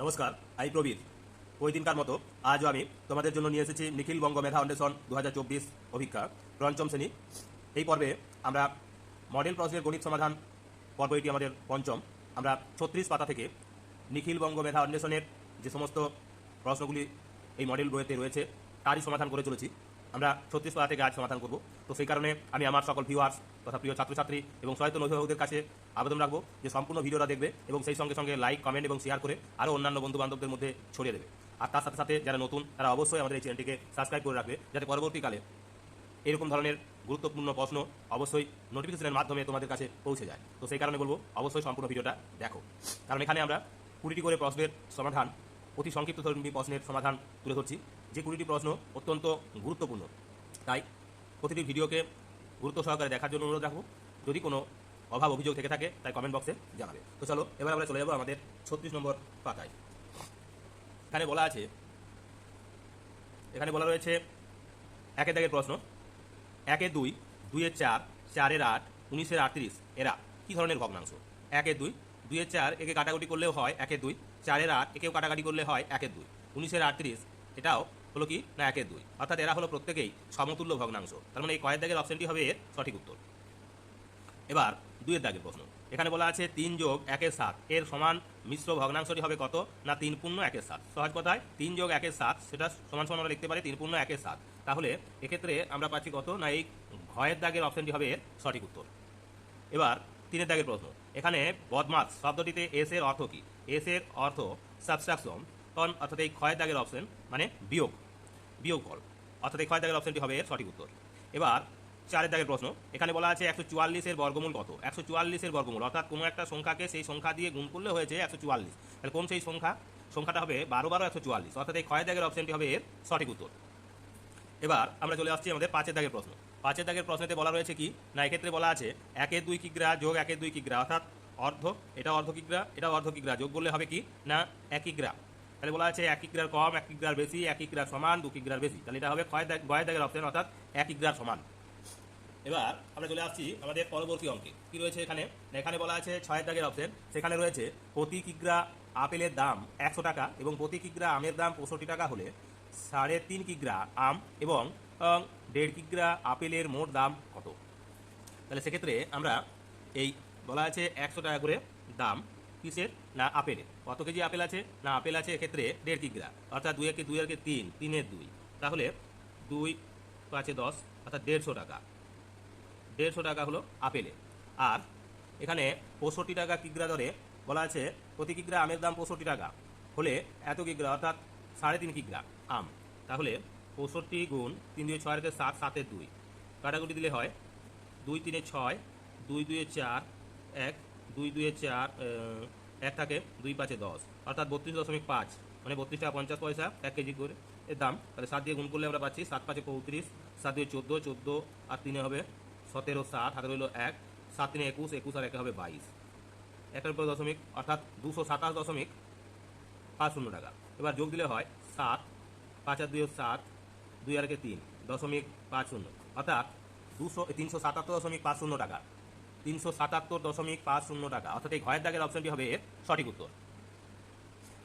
নমস্কার আই প্রবীর। ওই দিনকার মতো আজও আমি তোমাদের জন্য নিয়ে এসেছি নিখিল বঙ্গ মেধা অন্বেষণ দু অভিজ্ঞা পঞ্চম শ্রেণি। এই পর্বে আমরা মডেল প্রশ্নের গণিত সমাধান পর্ব এটি আমাদের পঞ্চম। আমরা ছত্রিশ পাতা থেকে নিখিল বঙ্গ মেধা অন্বেষণের যে সমস্ত প্রশ্নগুলি এই মডেল বইতে রয়েছে, তারই সমাধান করে চলেছি। আমরা ছত্রিশ পাতা থেকে আজ সমাধান করব। তো সেই কারণে আমি আমার সকল ভিউয়ার্স তথা প্রিয় ছাত্রছাত্রী এবং সচেতন অভিভাবকদের কাছে আবেদন রাখব যে সম্পূর্ণ ভিডিওটা দেখবে এবং সেই সঙ্গে সঙ্গে লাইক কমেন্ট এবং শেয়ার করে আরও অন্যান্য বন্ধু বান্ধবদের মধ্যে ছড়িয়ে দেবে। আর তার সাথে সাথে যারা নতুন, তারা অবশ্যই আমাদের এই চ্যানেলটিকে সাবস্ক্রাইব করে রাখবে যাতে পরবর্তীকালে এরকম ধরনের গুরুত্বপূর্ণ প্রশ্ন অবশ্যই নোটিফিকেশনের মাধ্যমে তোমাদের কাছে পৌঁছে যায়। তো সেই কারণে বলব, অবশ্যই সম্পূর্ণ ভিডিওটা দেখো। কারণ এখানে আমরা কুড়িটি করে প্রশ্নের সমাধান অতি সংক্ষিপ্ত ধর্মী প্রশ্নের সমাধান তুলে ধরছি। যে কুড়িটি প্রশ্ন অত্যন্ত গুরুত্বপূর্ণ। তাই প্রতিটি ভিডিওকে গুরুত্ব সহকারে দেখার জন্য অনুরোধ রাখব। যদি কোনো অভাব, অভিযোগ থেকে থাকে, তাই কমেন্ট বক্সে জানাবে। তো চলো, এবার আমরা চলে যাব আমাদের ছত্রিশ নম্বর পাতায়। এখানে বলা আছে, এখানে বলা রয়েছে একের দাগের প্রশ্ন একে দুই, দুইয়ের চার, চারের আট, উনিশের আটত্রিশ, এরা। কি ধরনের ভগ্নাংশ? একের দুই, দুইয়ের চার, একে কাটাকুটি করলেও হয় একের দুই চারের আট একেও কাটাকাটি করলে হয় একের দুই। উনিশের আটত্রিশ, এটাও হলো কি? না, একের দুই। অর্থাৎ এরা হলো প্রত্যেকেই সমতুল্য ভগ্নাংশ। তার মানে এই কয়ের দাগের অপশনটি হবে এর সঠিক উত্তর। এবার দুইয়ের দাগের প্রশ্ন। এখানে বলা আছে তিন যোগ একের সাত, এর সমান মিশ্র ভগ্নাংশটি হবে কত? না, তিন পূর্ণ একের সাত। সহজ কথায় তিন যোগ একের সাত, সেটা সমান সমান আমরা লিখতে পারি তিন পূর্ণ একের সাত। তাহলে এক্ষেত্রে আমরা পাচ্ছি কত? না, এই ঘয়ের দাগের অপশনটি হবে এর সঠিক উত্তর। এবার তিনের দাগের প্রশ্ন। এখানে বদমাস শব্দটিতে এস এর অর্থ কি? এস অর্থ সাবস্ট্রাকশন। তখন অর্থাৎ এই ক্ষয়ের দাগের অপশন মানে বিয়োগ। বিয়োগ ফল অর্থাৎ এই ক্ষয়ের দাগের অপশনটি হবে এর সঠিক উত্তর। এবার চারের দাগের প্রশ্ন। এখানে বলা আছে একশো চুয়াল্লিশের বর্গমূল কত? একশো চুয়াল্লিশের বর্গমূল। অর্থাৎ কোনো একটা সংখ্যাকে সেই সংখ্যা দিয়ে গুণ করলে হয়েছে একশো চুয়াল্লিশ। তাহলে কোন সেই সংখ্যা? সংখ্যাটা হবে বারো বারো একশো চুয়াল্লিশ। অর্থাৎ এই ক্ষয়ের দাগের অপশনটি হবে এর সঠিক উত্তর। এবার আমরা চলে আসছি আমাদের পাঁচের দাগের প্রশ্ন। পাঁচের দাগের প্রশ্নতে বলা রয়েছে কি? না, এক্ষেত্রে বলা আছে একের দুই কিগ্রা যোগ একের দুই কিগ্রা। অর্থাৎ অর্ধ, এটা অর্ধ কিগ্রা এটা অর্ধ কিগ্রা যোগ করলে হবে কি? না এক কিগ্রা তাহলে বলা আছে এক কিগ্রার কম এক কিগ্রার বেশি এক কিগ্রার সমান দু কিগ্রার বেশি। তাহলে এটা হবে গয়ের দাগের অপশন, অর্থাৎ এক কিগ্রার সমান। এবার আমরা চলে আসছি আমাদের পরবর্তী অঙ্কে। কি রয়েছে এখানে? এখানে বলা আছে ছয় দাগের অপশন। সেখানে রয়েছে প্রতি কিগ্রা আপেলের দাম একশো টাকা এবং প্রতি কিগ্রা আমের দাম পঁয়ষট্টি টাকা হলে সাড়ে তিন কিগ্রা আম এবং দেড় কিগ্রা আপেলের মোট দাম কত? তাহলে সেক্ষেত্রে আমরা এই বলা আছে একশো টাকা করে দাম কিসের? না আপেলের কত কেজি আপেল আছে? না, আপেল আছে এক্ষেত্রে দেড় কিগ্রা অর্থাৎ দুই একে দুই একে তিন, তিনের দুই। তাহলে দুই পাঁচে দশ, অর্থাৎ দেড়শো টাকা। দেড়শো টাকা হলো আপেলে। আর এখানে পঁয়ষট্টি টাকা কিগ্রা দরে বলা আছে প্রতি কিগ্রা আমের দাম পঁয়ষট্টি টাকা। হলে এত কিগ্রা, অর্থাৎ সাড়ে তিন কিগ্রা আম। তাহলে পঁয়ষট্টি গুণ তিন দুই ছয় সাত, সাতের দুই। কাটাকুটি দিলে হয় দুই তিনে ছয়, দুই দুয়ে চার এক, দুই, দুয়ে চার এক থাকে দুই পাঁচে দশ। অর্থাৎ বত্রিশ দশমিক পাঁচ মানে বত্রিশ টাকা পঞ্চাশ পয়সা, এক কেজি করে। এর দাম, তাহলে সাত দিয়ে গুণ করলে আমরা পাচ্ছি সাত পাঁচে পঁয়ত্রিশ, সাত দিয়ে চোদ্দ চোদ্দ আর তিনে হবে সতেরো সাত, হাতে রইল এক, সাত তিনে একুশ একুশ আর একে হবে বাইশ। একের উপর দশমিক, অর্থাৎ দুশো সাতাশ দশমিক পাঁচ শূন্য টাকা। এবার যোগ দিলে হয় সাত, পাঁচ আর দুই সাত, দুই আর একে তিন, দশমিক পাঁচ শূন্য। অর্থাৎ দুশো, তিনশো সাতাত্তর দশমিক পাঁচ শূন্য টাকা। তিনশো সাতাত্তর দশমিক পাঁচ শূন্য টাকা। অর্থাৎ এই ঘয়ের দাগের অপশনটি হবে এর সঠিক উত্তর।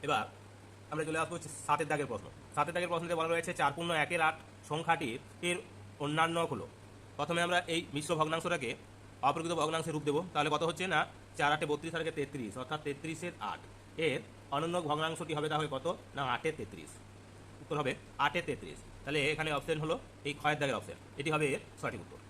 এবার আমরা চলে আসব সাতের দাগের প্রশ্ন। সাতের দাগের প্রশ্নতে বলা রয়েছে চার পূর্ণ একের আট সংখ্যাটির এর অন্যান্য হলো। প্রথমে আমরা এই মিশ্র ভগ্নাংশটাকে অপ্রকৃত ভগ্নাংশে রূপ দেবো। তাহলে কত হচ্ছে না? চার আটে বত্রিশ আটকে তেত্রিশ, অর্থাৎ তেত্রিশের আট। এর অনন্য ভগ্নাংশটি হবে তাহলে কত? না, আটে তেত্রিশ। উত্তর হবে আটে তেত্রিশ। তাহলে এখানে অপশন হলো এই ক্ষয়ের দাগের অপশন এটি হবে এর সঠিক উত্তর।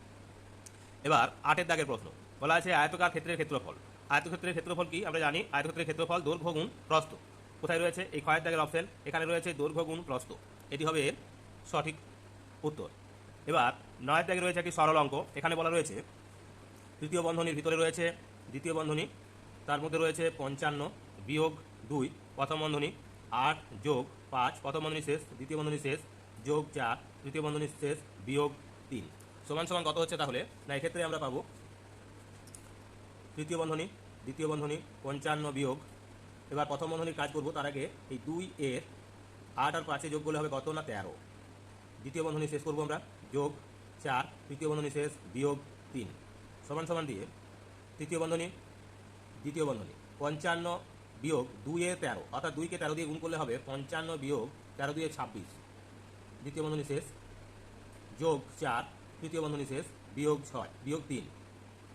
এবার আটের দাগের প্রশ্ন। বলা আছে আয়তকার ক্ষেত্রের ক্ষেত্রফল। আয়তক্ষেত্রের ক্ষেত্রফল কি? আমরা জানি আয়তক্ষেত্রের ক্ষেত্রফল দৈর্ঘ্য গুণ প্রস্থ। কোথায় রয়েছে? এই ক্ষয়ের দাগের অপশন। এখানে রয়েছে দৈর্ঘ্য গুণ প্রস্থ। এটি হবে সঠিক উত্তর। এবার, নয়ের দাগে রয়েছে একটি সরল অঙ্ক। এখানে বলা রয়েছে, তৃতীয় বন্ধনীর ভিতরে রয়েছে দ্বিতীয় বন্ধনী, তার মধ্যে রয়েছে পঞ্চান্ন বিয়োগ দুই, প্রথম বন্ধনী আট যোগ পাঁচ, প্রথম বন্ধনী শেষ, দ্বিতীয় বন্ধনী শেষ, যোগ চার, তৃতীয় বন্ধনী শেষ, বিয়োগ তিন। সমান সমান কত হচ্ছে তাহলে? না, এক্ষেত্রে আমরা পাবো তৃতীয় বন্ধনী, দ্বিতীয় বন্ধনী, পঞ্চান্ন বিয়োগ। এবার প্রথম বন্ধনীর কাজ করব তার আগে এই দুই এর আট আর পাঁচে যোগ করলে হবে কত না তেরো। দ্বিতীয় বন্ধনী শেষ করব আমরা, যোগ চার, তৃতীয় বন্ধনী শেষ, বিয়োগ তিন। সমান সমান দিয়ে তৃতীয় বন্ধনী, দ্বিতীয় বন্ধনী, পঞ্চান্ন বিয়োগ দুইয়ে তেরো, অর্থাৎ দুইকে তেরো দিয়ে গুণ করলে হবে পঞ্চান্ন বিয়োগ তেরো দুয়ে ছাব্বিশ। দ্বিতীয় বন্ধনী শেষ, যোগ চার, তৃতীয় বন্ধনী শেষ, বিয়োগ ছয়, বিয়োগ তিন।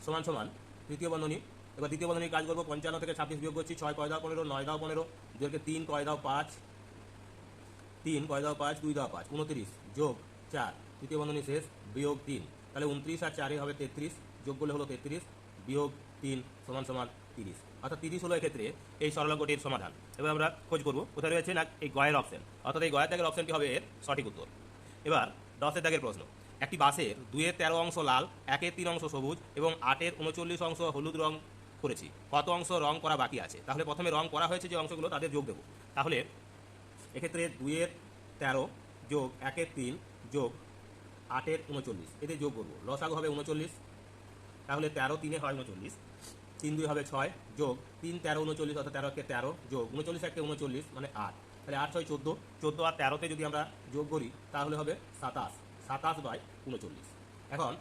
সমান সমান তৃতীয় বন্ধনী। এবার দ্বিতীয় বন্ধনীর কাজ করব, পঞ্চান্ন থেকে ছাব্বিশ বিয়োগ করছি ছয়, কয় দাও পনেরো, নয় দাও পনেরো দুয়েরকে তিন, কয় দাও পাঁচ, তিন, কয় দাও পাঁচ, দুই দাও পাঁচ, উনত্রিশ, যোগ চার, তৃতীয় বন্ধনী শেষ, বিয়োগ তিন, তাহলে উনত্রিশ আর চারে হবে তেত্রিশ, যোগ করলে হলো তেত্রিশ, বিয়োগ তিন সমান সমান তিরিশ। অর্থাৎ তিরিশ হলো এক্ষেত্রে এই সরলঙ্কটির সমাধান। এবার আমরা খোঁজ করব, কোথায় রয়েছে না এই গয়ের অপশন অর্থাৎ এই গয়ের দাগের অপশনটি হবে? এর সঠিক উত্তর। এবার দশের দাগের প্রশ্ন। একটি বাসের দুইয়ের তেরো অংশ লাল, একের তিন অংশ সবুজ এবং আটের উনচল্লিশ অংশ হলুদ রং করেছি। কত অংশ রং করা বাকি আছে? তাহলে প্রথমে রং করা হয়েছে যে অংশগুলো, তাদের যোগ দেবো। তাহলে এক্ষেত্রে দুইয়ের তেরো যোগ একের তিন যোগ আটের উনচল্লিশ, এদের যোগ করব। লসাগু হবে উনচল্লিশ, তাহলে তেরো তিনে হয় উনচল্লিশ, তিন দুই হবে ছয় যোগ তিন তেরো উনচল্লিশ অর্থাৎ তেরো একে তেরো যোগ উনচল্লিশ একে উনচল্লিশ মানে আট। তাহলে আট ছয় চোদ্দ চোদ্দ আর তেরোতে যদি আমরা যোগ করি, তাহলে হবে সাতাশ। সাতাশ বাই উনচল্লিশ। এখন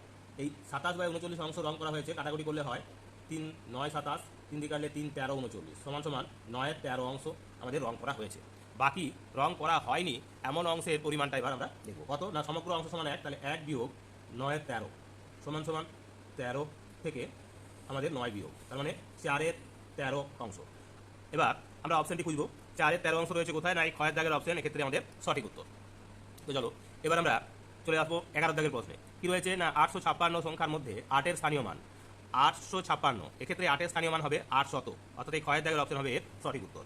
এই সাতাশ বাই উনচল্লিশ অংশ রং করা হয়েছে, কাটাকুটি করলে হয় তিন নয় সাতাশ, তিন দিকে কাটলে তিন তেরো উনচল্লিশ। সমান সমান নয়ের তেরো অংশ আমাদের রং করা হয়েছে। বাকি রং করা হয়নি, এমন অংশের পরিমাণটা এবার আমরা দেখব। কত? না, সমগ্র অংশ সমান এক, তাহলে এক বিয়োগ নয়ের তেরো। সমান সমান তেরো থেকে আমাদের নয় বিয়োগ, তার মানে চারের তেরো অংশ। এবার আমরা অপশানটি খুঁজব। চারের তেরো অংশ রয়েছে কোথায়? না, এই ক্ষয়ের দাগের অপশন এক্ষেত্রে আমাদের সঠিক উত্তর। তো চলো, এবার আমরা চলে আসব এগারো দাগের প্রশ্নে কি রয়েছে? না, আটশো ছাপ্পান্ন সংখ্যার মধ্যে আটের স্থানীয় মান। আটশো ছাপ্পান্ন, এক্ষেত্রে আটের স্থানীয় মান হবে আট শত অর্থাৎ এই ক্ষয়ের দাগের অপশন হবে এর সঠিক উত্তর।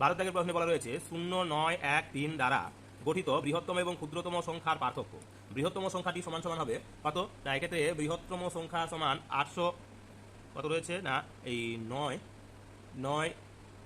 ভারত দাগের প্রশ্নে বলা রয়েছে, শূন্য, নয়, এক, তিন দ্বারা গঠিত বৃহত্তম এবং ক্ষুদ্রতম সংখ্যার পার্থক্য। বৃহত্তম সংখ্যাটি সমান সমান হবে কত? না, এক্ষেত্রে বৃহত্তম সংখ্যা সমান আটশো, কত রয়েছে? না, এই নয় নয়,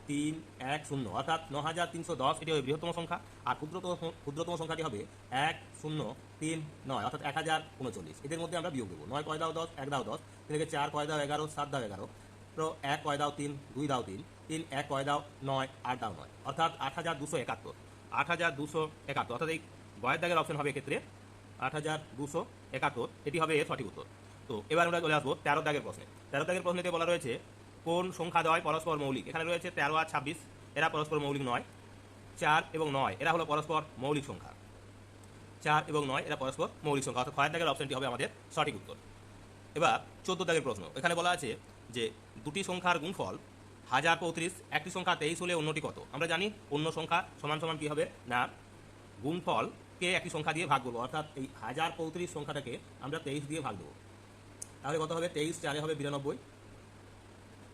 তিন, এক, শূন্য। অর্থাৎ ন হাজার তিনশো দশ, এটি হবে বৃহত্তম সংখ্যা। আর ক্ষুদ্রতম ক্ষুদ্রতম সংখ্যাটি হবে এক, শূন্য। তিন, নয়, অর্থাৎ এক হাজার উনচল্লিশ। এদের মধ্যে আমরা বিয়োগ দেবো। নয়, কয় দাও দশ, এক দাও দশ। তিন থেকে চার, কয় দাও এগারো, সাত দাও এগারো। তো এক, কয় দাও তিন, দুই দাও তিন। তিন, এক, কয় দাও নয়, আট দাও নয়। অর্থাৎ আট হাজার দুশো একাত্তর। আট হাজার দুশো একাত্তর। অর্থাৎ এই গয়ের দাগের অপশন হবে এক্ষেত্রে আট হাজার দুশো একাত্তর। এটি হবে এর সঠিক উত্তর। তো এবার আমরা চলে আসব তেরো দাগের প্রশ্নে। তেরো দাগের প্রশ্নেতে বলা রয়েছে, কোন সংখ্যা দেওয়ায় পরস্পর মৌলিক? এখানে রয়েছে তেরো আর ছাব্বিশ। এরা পরস্পর মৌলিক নয়। চার এবং নয়, এরা হলো পরস্পর মৌলিক সংখ্যা। চার এবং নয় এরা পরস্পর মৌলিক সংখ্যা। অর্থাৎ খয়ের দাগের অপশনটি হবে আমাদের সঠিক উত্তর। এবার চোদ্দ দাগের প্রশ্ন। এখানে বলা আছে যে দুটি সংখ্যার গুণফল হাজার পঁয়ত্রিশ, একটি সংখ্যা তেইশ হলে অন্যটি কত? আমরা জানি অন্য সংখ্যা সমান সমান কী হবে? না গুণফলকে একটি সংখ্যা দিয়ে ভাগ করব। অর্থাৎ এই হাজার পঁয়ত্রিশ সংখ্যাটাকে আমরা তেইশ দিয়ে ভাগ দেবো। তাহলে কত হবে? তেইশ চারে হবে বিরানব্বই।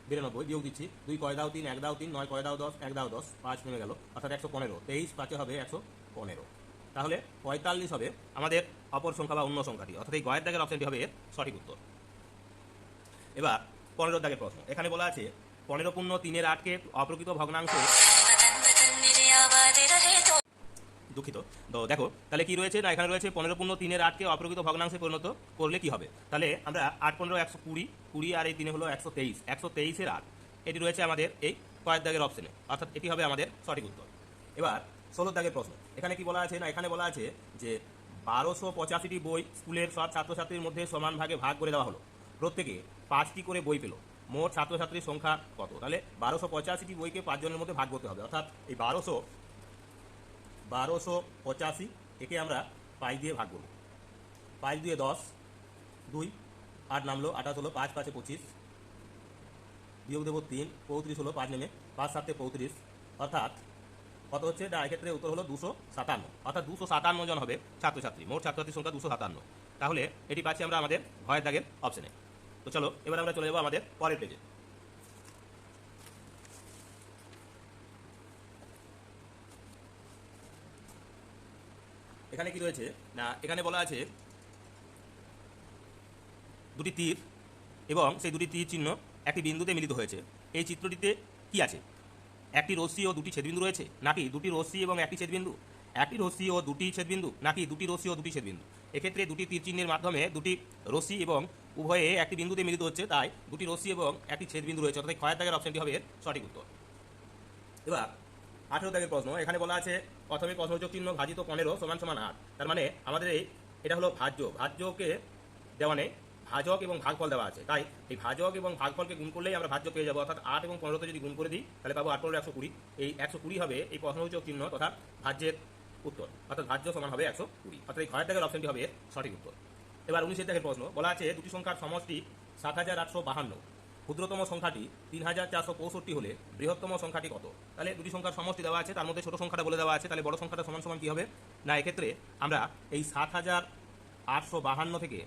বিরানব্বই, বিয়োগ দিচ্ছি। দুই কয় দাও তিন, এক দাও তিন, নয় কয় দাও দশ, এক দাও দশ, পাঁচ নেমে গেল। অর্থাৎ একশো পনেরো। তেইশ পাঁচে হবে একশো পনেরো। তাহলে পঁয়তাল্লিশ হবে আমাদের অপর সংখ্যা বা অন্য সংখ্যাটি। অর্থাৎ এই গয়ের দাগের অপশনটি হবে সঠিক উত্তর। এবার পনেরো দাগের প্রশ্ন। এখানে বলা আছে, পনেরো পূর্ণ তিনের আটকে অপ্রকৃত ভগ্নাংশ দুঃখিত। তো দেখো, তাহলে কি রয়েছে? না, এখানে রয়েছে, পনেরো পূর্ণ তিনের আটকে অপ্রকৃত ভগ্নাংশে পরিণত করলে কি হবে? তাহলে আমরা আট পনেরো, একশো কুড়ি কুড়ি আর এই তিনে হলো একশো তেইশ। একশো তেইশের আট। এটি রয়েছে আমাদের এই কয়েক দাগের অপশনে অর্থাৎ এটি হবে আমাদের সঠিক উত্তর। এবার ষোলো দাগের প্রশ্ন। এখানে কি বলা আছে? না, এখানে বলা আছে যে বারোশো পঁচাশিটি বই স্কুলের সব ছাত্রছাত্রীর মধ্যে সমান ভাগে ভাগ করে দেওয়া হলো। প্রত্যেকে পাঁচটি করে বই পেল। মোট ছাত্রছাত্রীর সংখ্যা কত? তাহলে বারোশো পঁচাশিটি বইকে পাঁচজনের মধ্যে ভাগ করতে হবে। অর্থাৎ এই বারোশো বারোশো পঁচাশি একে আমরা পাঁচ দিয়ে ভাগ করব। পাঁচ দিয়ে দশ, দুই, আট নামলো, আঠাশ হলো পাঁচ, পাঁচে পঁচিশ, বিয়োগ দেবো তিন, পঁয়ত্রিশ হলো পাঁচ নেমে পাঁচ সাতে পঁয়ত্রিশ। অর্থাৎ কত হচ্ছে? না এক্ষেত্রে উত্তর হলো দুশো সাতান্ন। অর্থাৎ দুশো সাতান্ন জন হবে ছাত্রছাত্রী, মোট ছাত্রছাত্রীর সংখ্যা দুশো সাতান্ন। তাহলে এটি পাচ্ছি আমরা আমাদের ভয়ের দাগের অপশনে তো চলো, এবার আমরা চলে যাব আমাদের পরের পেজে এখানে কি রয়েছে? না, এখানে বলা আছে দুটি তীর এবং সেই দুটি তীর চিহ্ন একটি বিন্দুতে মিলিত হয়েছে। এই চিত্রটিতে কি আছে? একটি রশ্মি ও দুটি ছেদবিন্দু রয়েছে, নাকি দুটি রশ্মি এবং একটি ছেদবিন্দু? একটি রশ্মি ও দুটি ছেদবিন্দু, নাকি দুটি রশ্মি ও দুটি ছেদবিন্দু? এক্ষেত্রে দুটি তীর চিহ্নের মাধ্যমে দুটি রশ্মি এবং উভয়ে একটি বিন্দুতে মিলিত হচ্ছে, তাই দুটি রশ্মি এবং একটি ছেদবিন্দু রয়েছে। অর্থাৎ ক্ষয়ের দাগের অপশনটি হবে সঠিক উত্তর। এবার আঠেরো দাগের প্রশ্ন, এখানে বলা আছে, প্রথমে প্রশ্নযোগ চিহ্ন ভাজিত পনেরো সমান সমান আট। তার মানে আমাদের এই, এটা হলো ভাজ্য ভাজ্যকে দেওয়া নেই। ভাজক এবং ভাগফল দেওয়া আছে। তাই এই ভাজক এবং ভাগফলকে গুণ করলেই আমরা ভাজ্য পেয়ে যাব। অর্থাৎ আট এবং পনেরোতে যদি গুণ করে দিই, তাহলে পাবো আট পনেরো, একশো কুড়ি। এই একশো কুড়ি হবে এই প্রশ্নসূচক চিহ্ন তথা ভাজ্যের উত্তর। অর্থাৎ ভাজ্য সমান হবে একশো কুড়ি। অর্থাৎ এই ঘরের দাগের অপশনটি হবে সঠিক উত্তর। এবার উনিশের দাগের প্রশ্ন। বলা আছে দুটি সংখ্যার সমষ্টি সাত হাজার আটশো বাহান্ন। ক্ষুদ্রতম সংখ্যাটি তিন হাজার চারশো পঁয়ষট্টি হলে বৃহত্তম সংখ্যাটি কত? তাহলে দুটি সংখ্যার সমষ্টি দেওয়া আছে, তার মধ্যে ছোট সংখ্যাটা বলে দেওয়া আছে, তাহলে বড় সংখ্যাটা সমান সমান কী হবে? না, এক্ষেত্রে আমরা এই সাত হাজার আটশো বাহান্ন থেকে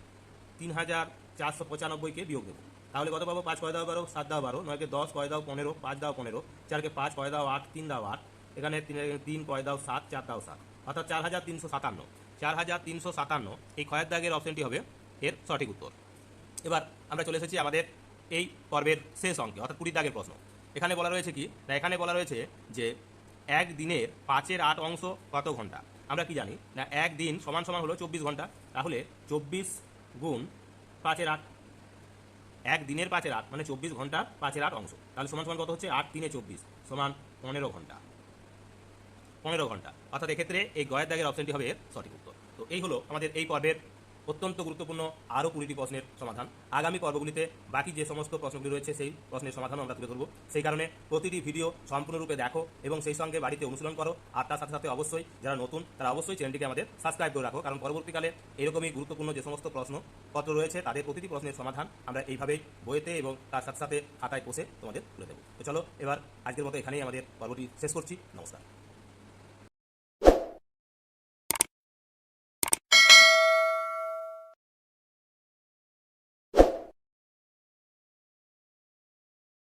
তিন হাজার চারশো পঁচানব্বইকে বিয়োগ দেবো। তাহলে কত পাবো? পাঁচ কয় দাও বারো, সাত দাও বারো, নয়কে দশ কয় দাও পনেরো, পাঁচ দাও পনেরো, চারকে পাঁচ কয় দাও আট, তিন দাও আট, এখানে তিন তিন কয় দাও সাত, চার দাও সাত, অর্থাৎ চার হাজার তিনশো সাতান্ন। চার হাজার তিনশো সাতান্ন, এই খয়ের দাগের অপশনটি হবে এর সঠিক উত্তর। এবার আমরা চলে এসেছি আমাদের এই পর্বের শেষ অঙ্কে, অর্থাৎ কুড়ি দাগের প্রশ্ন। এখানে বলা রয়েছে কি? না, এখানে বলা রয়েছে যে এক দিনের পাঁচের আট অংশ কত ঘণ্টা? আমরা কি জানি? না, এক দিন সমান সমান হলো চব্বিশ ঘণ্টা, তাহলে চব্বিশ গুণ পাঁচের আট। এক দিনের পাঁচের আট মানে চব্বিশ ঘণ্টা পাঁচের আট অংশ। তাহলে সমান সমান কত হচ্ছে? আট তিনে চব্বিশ, সমান পনেরো ঘণ্টা। পনেরো ঘণ্টা। অর্থাৎ এক্ষেত্রে এই গয়ের দাগের অপশনটি হবে সঠিক উত্তর। তো এই হলো আমাদের এই পর্বের অত্যন্ত গুরুত্বপূর্ণ আরও কুড়িটি প্রশ্নের সমাধান। আগামী পর্বগুলিতে বাকি যে সমস্ত প্রশ্নগুলি রয়েছে, সেই প্রশ্নের সমাধানও আমরা তুলে ধরবো। সেই কারণে প্রতিটি ভিডিও সম্পূর্ণরূপে দেখো এবং সেই সঙ্গে বাড়িতে অনুশীলন করো। আর তার সাথে সাথে অবশ্যই যারা নতুন, তারা অবশ্যই চ্যানেলটিকে আমাদের সাবস্ক্রাইব করে রাখো। কারণ পরবর্তীকালে এরকমই গুরুত্বপূর্ণ যে সমস্ত প্রশ্নপত্র রয়েছে, তাদের প্রতিটি প্রশ্নের সমাধান আমরা এইভাবেই বইতে এবং তার সাথে সাথে খাতায় কষে তোমাদের তুলে দেবো তো চলো, এবার আজকের মতো এখানেই আমাদের পর্বটি শেষ করছি। নমস্কার।